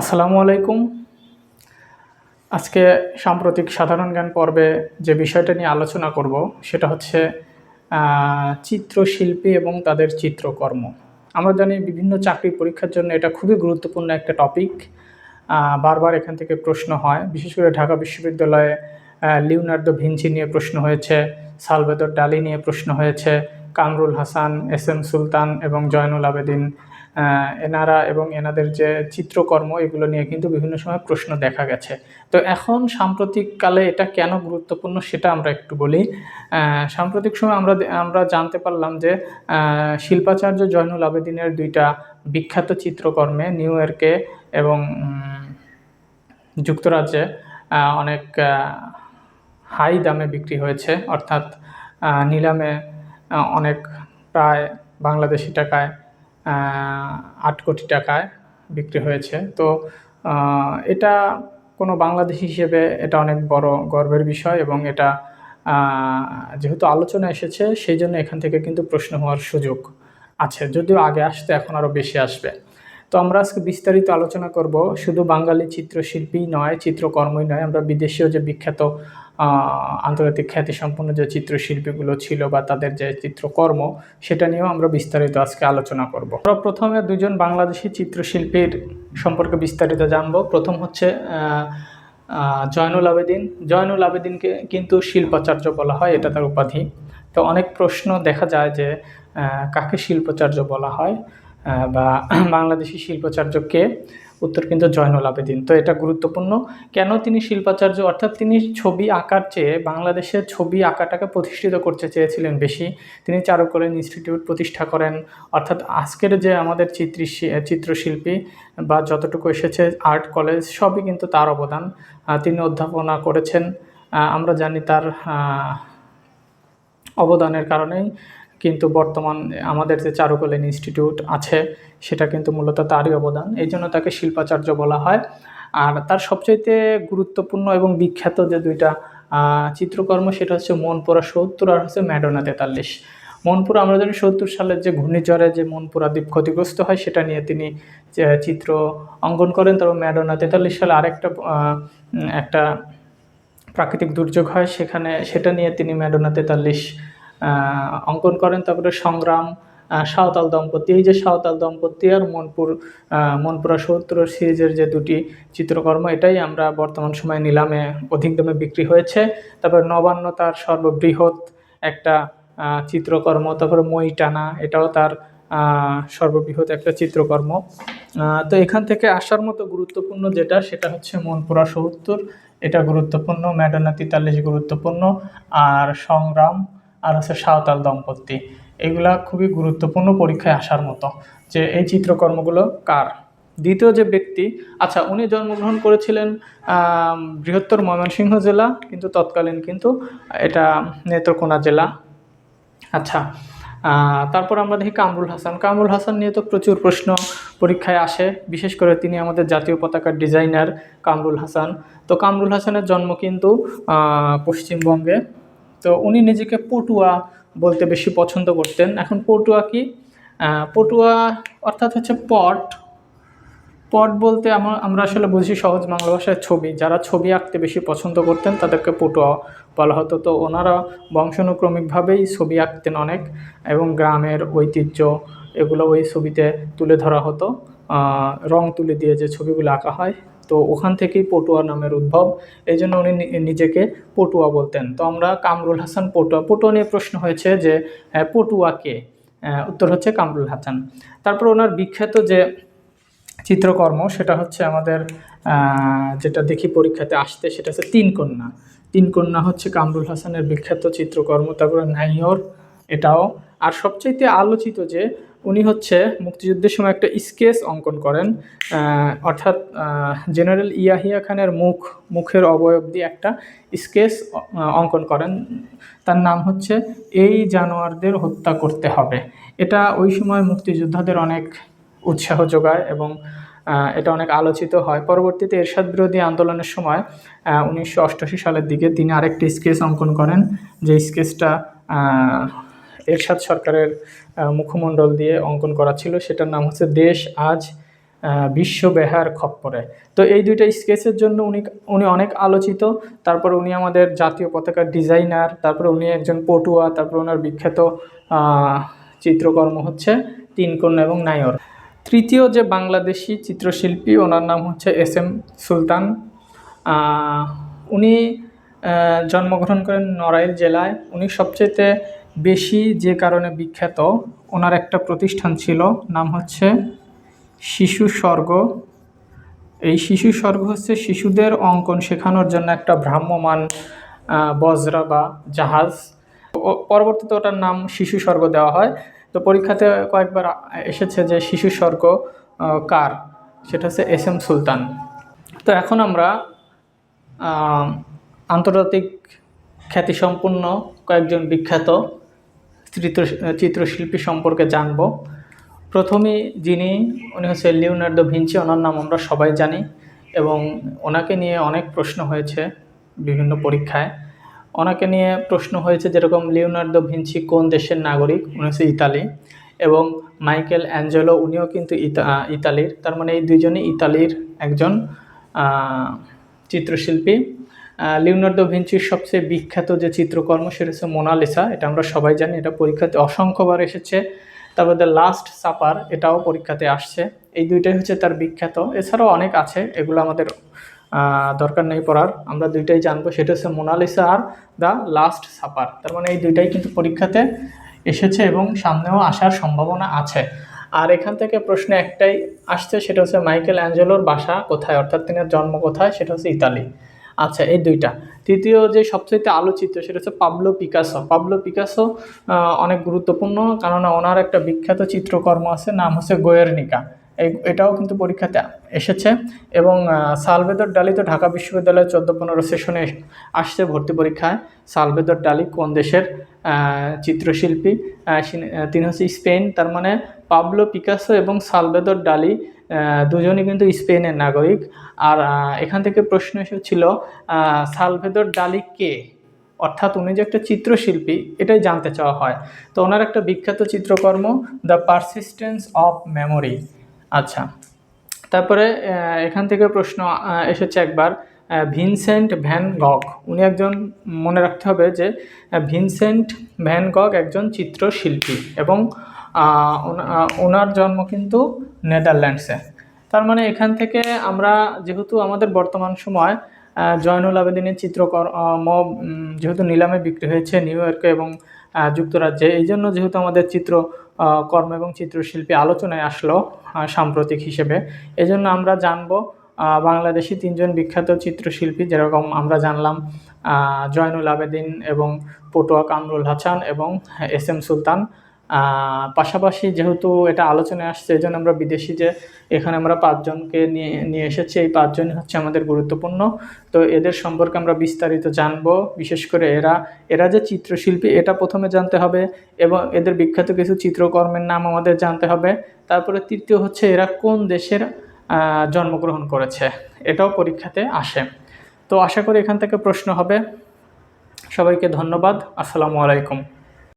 আসসালামু আলাইকুম। আজকে সাম্প্রতিক সাধারণ জ্ঞান পর্বে যে বিষয়টা নিয়ে আলোচনা করব, সেটা হচ্ছে চিত্রশিল্পী এবং তাদের চিত্রকর্ম। আমরা জানি বিভিন্ন চাকরি পরীক্ষার জন্য এটা খুবই গুরুত্বপূর্ণ একটা টপিক বারবার এখান থেকে প্রশ্ন হয়। বিশেষ করে ঢাকা বিশ্ববিদ্যালয়ে লিওনার্দো ভিঞ্চি নিয়ে প্রশ্ন হয়েছে, সালভেদর ডালি নিয়ে প্রশ্ন হয়েছে, কামরুল হাসান, এস এম সুলতান এবং জয়নুল আবেদিন এনারা এবং এনাদের যে চিত্রকর্ম, এগুলো নিয়ে কিন্তু বিভিন্ন সময় প্রশ্ন দেখা গেছে। তো এখন সাম্প্রতিককালে এটা কেন গুরুত্বপূর্ণ সেটা আমরা একটু বলি। সাম্প্রতিক সময় আমরা আমরা জানতে পারলাম যে শিল্পাচার্য জয়নুল আবেদিনের দুইটা বিখ্যাত চিত্রকর্মে নিউ ইয়র্কে এবং যুক্তরাজ্যে অনেক হাই দামে বিক্রি হয়েছে। অর্থাৎ নিলামে অনেক প্রায় বাংলাদেশি টাকায় আট কোটি টাকায় বিক্রি হয়েছে। তো এটা কোনো বাংলাদেশি হিসেবে এটা অনেক বড় গর্বের বিষয় এবং এটা যেহেতু আলোচনা এসেছে, সেই জন্য এখান থেকে কিন্তু প্রশ্ন হওয়ার সুযোগ আছে। যদিও আগে আসতে, এখন আরও বেশি আসবে। তো আমরা আজকে বিস্তারিত আলোচনা করব শুধু বাঙালি চিত্রশিল্পী নয়, চিত্রকর্মই নয়, আমরা বিদেশীয় যে বিখ্যাত আন্তর্জাতিক খ্যাতিসম্পন্ন যে চিত্রশিল্পীগুলো ছিল বা তাদের যে চিত্রকর্ম, সেটা নিয়েও আমরা বিস্তারিত আজকে আলোচনা করব। প্রথমে দুজন বাংলাদেশি চিত্রশিল্পীর সম্পর্কে বিস্তারিত জানব। প্রথম হচ্ছে জয়নুল আবেদিন। জয়নুল আবেদিনকে কিন্তু শিল্পাচার্য বলা হয়, এটা তার উপাধি। তো অনেক প্রশ্ন দেখা যায় যে কাকে শিল্পাচার্য বলা হয় বা বাংলাদেশি শিল্পাচার্য কে? উত্তর কিন্তু জয়নুল আবেদিন। তো এটা গুরুত্বপূর্ণ। কেন তিনি শিল্পাচার্য? অর্থাৎ তিনি ছবি আঁকার চেয়ে বাংলাদেশের ছবি আঁকাটাকে প্রতিষ্ঠিত করতে চেয়েছিলেন বেশি। তিনি চারুকলা ইনস্টিটিউট প্রতিষ্ঠা করেন। অর্থাৎ আজকের যে আমাদের চিত্রী চিত্রশিল্পী বা যতটুকু এসেছে, আর্ট কলেজ, সবই কিন্তু তার অবদান। তিনি অধ্যাপনা করেছেন। আমরা জানি তার অবদানের কারণেই কিন্তু বর্তমান আমাদের যে চারুকলা ইনস্টিটিউট আছে, সেটা কিন্তু মূলত তারই অবদান। এই জন্য তাকে শিল্পাচার্য বলা হয়। আর তার সবচাইতে গুরুত্বপূর্ণ এবং বিখ্যাত যে দুইটা চিত্রকর্ম, সেটা হচ্ছে মনপুরা সত্তর আর হচ্ছে ম্যাডোনা তেতাল্লিশ। মনপুরা, আমরা জানি সত্তর সালের যে ঘূর্ণিঝড়ে যে মনপুরা দ্বীপ ক্ষতিগ্রস্ত হয়, সেটা নিয়ে তিনি চিত্র অঙ্কন করেন। তারপর ম্যাডোনা তেতাল্লিশ সালে আরেকটা একটা প্রাকৃতিক দুর্যোগ হয়, সেখানে সেটা নিয়ে তিনি ম্যাডোনা তেতাল্লিশ অঙ্কন করেন, তারপরে সংগ্রাম সাঁওতাল দম্পতি। এই যে সাঁওতাল দম্পতি আর মনপুর মনপুরা সত্তর সিরিজের যে দুটি চিত্রকর্ম, এটাই আমরা বর্তমান সময়ে নিলামে অধিক দামে বিক্রি হয়েছে। তারপর নবান্ন তার সর্ববৃহৎ একটা চিত্রকর্ম, তারপরে মই টানা, এটাও তার সর্ববৃহৎ একটা চিত্রকর্ম। তো এখান থেকে আসার মতো গুরুত্বপূর্ণ যেটা, সেটা হচ্ছে মনপুরা সত্তর। এটা গুরুত্বপূর্ণ ম্যাডোনা তেতাল্লিশ গুরুত্বপূর্ণ। আর সংগ্রাম আর হচ্ছে সাঁওতাল দম্পতি। এগুলা খুবই গুরুত্বপূর্ণ পরীক্ষায় আসার মতো। যে এই চিত্রকর্মগুলো কার? দ্বিতীয় যে ব্যক্তি আচ্ছা উনি জন্মগ্রহণ করেছিলেন বৃহত্তর ময়মনসিংহ জেলা, কিন্তু তৎকালীন কিন্তু এটা নেত্রকোনা জেলা। আচ্ছা তারপর আমরা দেখি কামরুল হাসান। কামরুল হাসান নিয়ে তো প্রচুর প্রশ্ন পরীক্ষায় আসে, বিশেষ করে তিনি আমাদের জাতীয় পতাকার ডিজাইনার কামরুল হাসান। তো কামরুল হাসানের জন্ম কিন্তু পশ্চিমবঙ্গে তো উনি নিজেকে পটুয়া বলতে বেশি পছন্দ করতেন। এখন পটুয়া কি? পটুয়া অর্থাৎ হচ্ছে পট। পট বলতে আমরা আমরা আসলে বুঝি সহজ বাংলা ভাষায় ছবি। যারা ছবি আঁকতে বেশি পছন্দ করতেন, তাদেরকে পটুয়া বলা হতো। তো ওনারা বংশানুক্রমিকভাবেই ছবি আঁকতেন অনেক এবং গ্রামের ঐতিহ্য এগুলো ওই ছবিতে তুলে ধরা হতো। রং তুলে দিয়ে যে ছবিগুলো আঁকা হয়। তো ওখান থেকেই পটুয়া নামের উদ্ভব। এই জন্য উনি নিজেকে পটুয়া বলতেন। তো আমরা কামরুল হাসান পটুয়া পটুয়া নিয়ে প্রশ্ন হয়েছে যে পটুয়া কে? উত্তর হচ্ছে কামরুল হাসান। তারপর ওনার বিখ্যাত যে চিত্রকর্ম, সেটা হচ্ছে আমাদের যেটা দেখি পরীক্ষাতে আসতে, সেটা হচ্ছে তিন কন্যা। তিন কন্যা হচ্ছে কামরুল হাসানের বিখ্যাত চিত্রকর্ম, তারপরে নাইয়র এটাও। আর সবচাইতে আলোচিত যে উনি হচ্ছে মুক্তিযুদ্ধের সময় একটা স্কেচ অঙ্কন করেন অর্থাৎ জেনারেল ইয়াহিয়া খানের মুখ, মুখের অবয়ব দিয়ে একটা স্কেচ অঙ্কন করেন। তার নাম হচ্ছে এই জানোয়ারদের হত্যা করতে হবে। এটা ওই সময় মুক্তিযোদ্ধাদের অনেক উৎসাহ যোগায় এবং এটা অনেক আলোচিত হয়। পরবর্তীতে এরশাদ বিরোধী আন্দোলনের সময় উনিশশো অষ্টআশি সালের দিকে তিনি আরেকটি স্কেচ অঙ্কন করেন, যে স্কেচটা এরশাদ সরকারের মুখমণ্ডল দিয়ে অঙ্কন করা ছিল, সেটার নাম হচ্ছে দেশ আজ বিশ্ব বেহার খপ্পরে। তো এই দুইটা স্কেচের জন্য উনি উনি অনেক আলোচিত। তারপর উনি আমাদের জাতীয় পতাকার ডিজাইনার, তারপর উনি একজন পটুয়া, তারপর ওনার বিখ্যাত চিত্রকর্ম হচ্ছে তিন কন্যা এবং নায়র। তৃতীয় যে বাংলাদেশি চিত্রশিল্পী, ওনার নাম হচ্ছে এস এম সুলতান। উনি জন্মগ্রহণ করেন নড়াইল জেলায়। উনি সবচেয়ে বেশি যে কারণে বিখ্যাত, ওনার একটা প্রতিষ্ঠান ছিল, নাম হচ্ছে শিশু স্বর্গ। এই শিশু স্বর্গ হচ্ছে শিশুদের অঙ্কন শেখানোর জন্য একটা ভ্রাম্যমান বজরা বা জাহাজ। পরবর্তীতে ওটার নাম শিশু স্বর্গ দেওয়া হয়। তো পরীক্ষাতে কয়েকবার এসেছে যে শিশু স্বর্গ কার? সেটা হচ্ছে এস এম সুলতান। তো এখন আমরা আন্তর্জাতিক খ্যাতিসম্পন্ন কয়েকজন বিখ্যাত চিত্র চিত্রশিল্পী সম্পর্কে জানব। প্রথমেই যিনি, উনি হচ্ছে লিওনার্দো ভিঞ্চি, ওনার নাম আমরা সবাই জানি এবং ওনাকে নিয়ে অনেক প্রশ্ন হয়েছে বিভিন্ন পরীক্ষায়। ওনাকে নিয়ে প্রশ্ন হয়েছে যেরকম লিওনার্দো ভিঞ্চি কোন দেশের নাগরিক, উনি হচ্ছে ইতালি এবং মাইকেল অ্যাঞ্জেলো, উনিও কিন্তু ইতা- ইতালির। তার মানে এই দুইজনই ইতালির একজন চিত্রশিল্পী। লিওনার্দো ভিঞ্চির সবচেয়ে বিখ্যাত যে চিত্রকর্ম সেটা হচ্ছে মোনালিসা। এটা আমরা সবাই জানি, এটা পরীক্ষাতে অসংখ্যবার এসেছে। তারপর দ্য লাস্ট সাপার, এটাও পরীক্ষাতে আসছে। এই দুইটাই হচ্ছে তার বিখ্যাত। এছাড়াও অনেক আছে, এগুলো আমাদের দরকার নেই পড়ার। আমরা দুইটাই জানব, সেটা হচ্ছে মোনালিসা আর দ্য লাস্ট সাপার। তার মানে এই দুইটাই কিন্তু পরীক্ষাতে এসেছে এবং সামনেও আসার সম্ভাবনা আছে। আর এখান থেকে প্রশ্ন একটাই আসছে, সেটা হচ্ছে মাইকেল অ্যাঞ্জেলোর বাসা কোথায়? অর্থাৎ তিনি জন্ম কোথায়? সেটা হচ্ছে ইতালি। আচ্ছা এই দুইটা। তৃতীয় যে সবচেয়ে আলোচিত সেটা হচ্ছে পাবলো পিকাসো। পাবলো পিকাসো অনেক গুরুত্বপূর্ণ কারণ ওনার একটা বিখ্যাত চিত্রকর্ম আছে, নাম হচ্ছে গোয়েরনিকা। এটাও কিন্তু পরীক্ষাতে এসেছে এবং সালভেদর ডালি তো ঢাকা বিশ্ববিদ্যালয়ের চোদ্দ পনেরো সেশনে আসছে ভর্তি পরীক্ষায়। সালভেদর ডালি কোন দেশের চিত্রশিল্পী? তিনি হচ্ছে স্পেন, তার মানে পাবলো পিকাসো এবং সালভেদর ডালি দুজনই কিন্তু স্পেনের নাগরিক। আর এখান থেকে প্রশ্ন এসেছিল সালভেদর ডালি কে? অর্থাৎ উনি যে একটা চিত্রশিল্পী, এটাই জানতে চাওয়া হয়। তো ওনার একটা বিখ্যাত চিত্রকর্ম দ্য পারসিস্টেন্স অফ মেমোরি আচ্ছা তারপরে এখান থেকে প্রশ্ন এসেছে একবার ভিনসেন্ট ভ্যান গগ। উনি একজন, মনে রাখতে হবে যে ভিনসেন্ট ভ্যান গগ একজন চিত্রশিল্পী এবং ওনার জন্ম কিন্তু নেদারল্যান্ডসে। তার মানে এখান থেকে আমরা যেহেতু আমাদের বর্তমান সময় জয়নুল আবেদিনের চিত্রকর আহ, ম উম, যেহেতু নিলামে বিক্রি হয়েছে নিউ ইয়র্কে এবং যুক্তরাজ্যে এই জন্য যেহেতু আমাদের চিত্র কর্ম এবং চিত্রশিল্পী আলোচনায় আসলো সাম্প্রতিক হিসেবে এই জন্য আমরা জানব বাংলাদেশি তিনজন বিখ্যাত চিত্রশিল্পী যেরকম আমরা জানলাম জয়নুল আবেদিন এবং পটুয়া কামরুল হাসান এবং এস এম সুলতান পাশাপাশি যেহেতু এটা আলোচনায় আসছে, এই জন্য আমরা বিদেশি যে এখানে আমরা পাঁচজনকে নিয়ে নিয়ে এসেছি, এই পাঁচজনই হচ্ছে আমাদের গুরুত্বপূর্ণ। তো এদের সম্পর্কে আমরা বিস্তারিত জানব। বিশেষ করে এরা এরা যে চিত্রশিল্পী, এটা প্রথমে জানতে হবে এবং এদের বিখ্যাত কিছু চিত্রকর্মের নাম আমাদের জানতে হবে। তারপরে তৃতীয় হচ্ছে এরা কোন দেশের জন্মগ্রহণ করেছে, এটাও পরীক্ষাতে আসে। তো আশা করি এখান থেকে প্রশ্ন হবে। সবাইকে ধন্যবাদ। আসসালামু আলাইকুম।